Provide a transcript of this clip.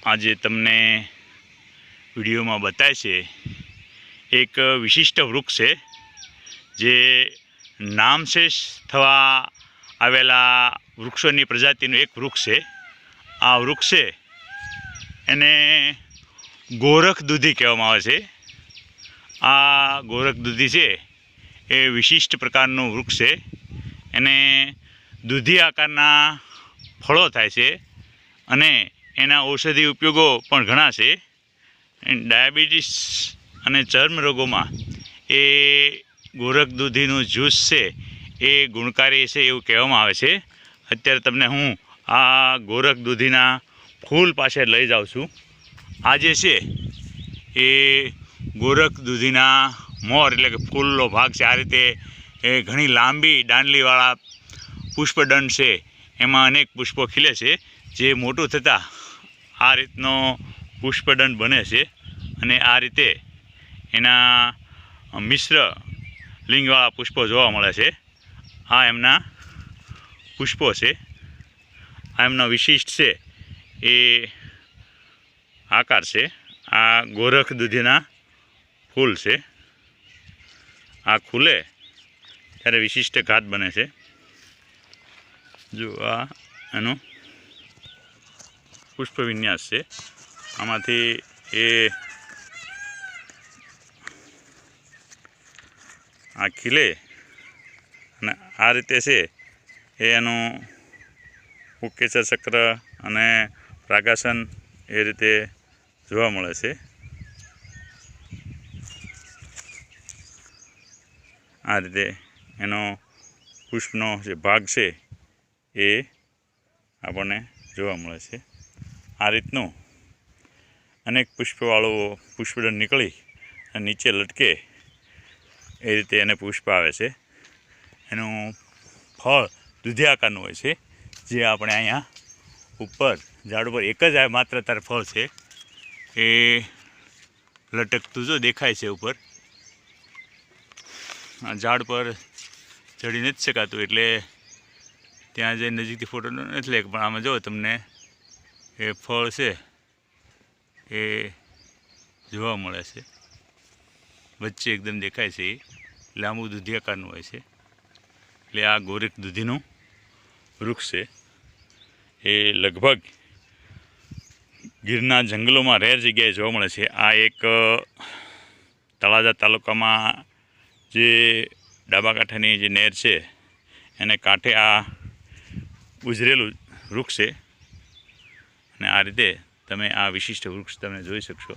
આજે તમને વિડીયોમાં બતાવે છે, એક વિશિષ્ટ વૃક્ષ છે, જે નામશેષ થવા આવેલા વૃક્ષોની પ્રજાતિનું એક વૃક્ષ છે. આ વૃક્ષ છે એને ગોરખ દૂધી કહેવામાં આવે છે. આ ગોરખ દૂધી છે એ વિશિષ્ટ પ્રકારનું વૃક્ષ છે. એને દૂધી આકારના ફળો થાય છે અને એના ઔષધિ ઉપયોગો પણ ઘણા છે. ડાયાબિટીસ અને ચર્મ રોગોમાં એ ગોરખ દૂધીનું જ્યુસ છે એ ગુણકારી છે એવું કહેવામાં આવે છે. અત્યારે તમને હું આ ગોરખ દૂધીના ફૂલ પાસે લઈ જાઉં છું. આ જે છે એ ગોરખ દૂધીના મોર એટલે કે ફૂલનો ભાગ છે. આ રીતે એ ઘણી લાંબી દાંડલીવાળા પુષ્પદંડ છે. એમાં અનેક પુષ્પો ખીલે છે. જે મોટું થતાં આ રીતનો પુષ્પદંડ બને છે અને આ રીતે એના મિશ્ર લિંગવાળા પુષ્પો જોવા મળે છે. આ એમના પુષ્પો છે. આ એમનો વિશિષ્ટ છે એ આકાર છે. આ ગોરખ દૂધીના ફૂલ છે. આ ખુલે ત્યારે વિશિષ્ટ ઘાત બને છે. જો આ એનો પુષ્પ વિન્યાસ છે. આમાંથી એ આ ખીલે અને આ રીતે છે એ એનું ઉકેચર ચક્ર અને પ્રાકાશન એ રીતે જોવા મળે છે. આ રીતે એનો પુષ્પનો જે ભાગ છે એ આપણને જોવા મળે છે. આ રીતનું અનેક પુષ્પવાળું પુષ્પદંડ નીકળી અને નીચે લટકે એ રીતે એને પુષ્પ આવે છે. એનું ફળ દૂધી આકારનું હોય છે, જે આપણે અહીંયા ઉપર, ઝાડ ઉપર એક જ માત્ર તાર ફળ છે. એ લટકતું જો દેખાય છે ઉપર. આ ઝાડ પર ચડી નથી શકાતું, એટલે ત્યાં જઈ નજીકથી ફોટો નથી લે પણ આમાં જો તમને એ ફળ છે, એ જોવા મળે છે. વચ્ચે એકદમ દેખાય છે એ. લાંબુ દૂધી આકારનું હોય છે. એટલે આ ગોરખ દૂધીનું વૃક્ષ છે. એ લગભગ ગીરના જંગલોમાં રેર જગ્યાએ જોવા મળે છે. આ એક તળાજા તાલુકામાં જે ડાબા કાંઠાની જે નહેર છે, એને કાંઠે આ ઉજરેલું વૃક્ષ છે. અને આ રીતે તમે આ વિશિષ્ટ વૃક્ષ તમે જોઈ શકશો.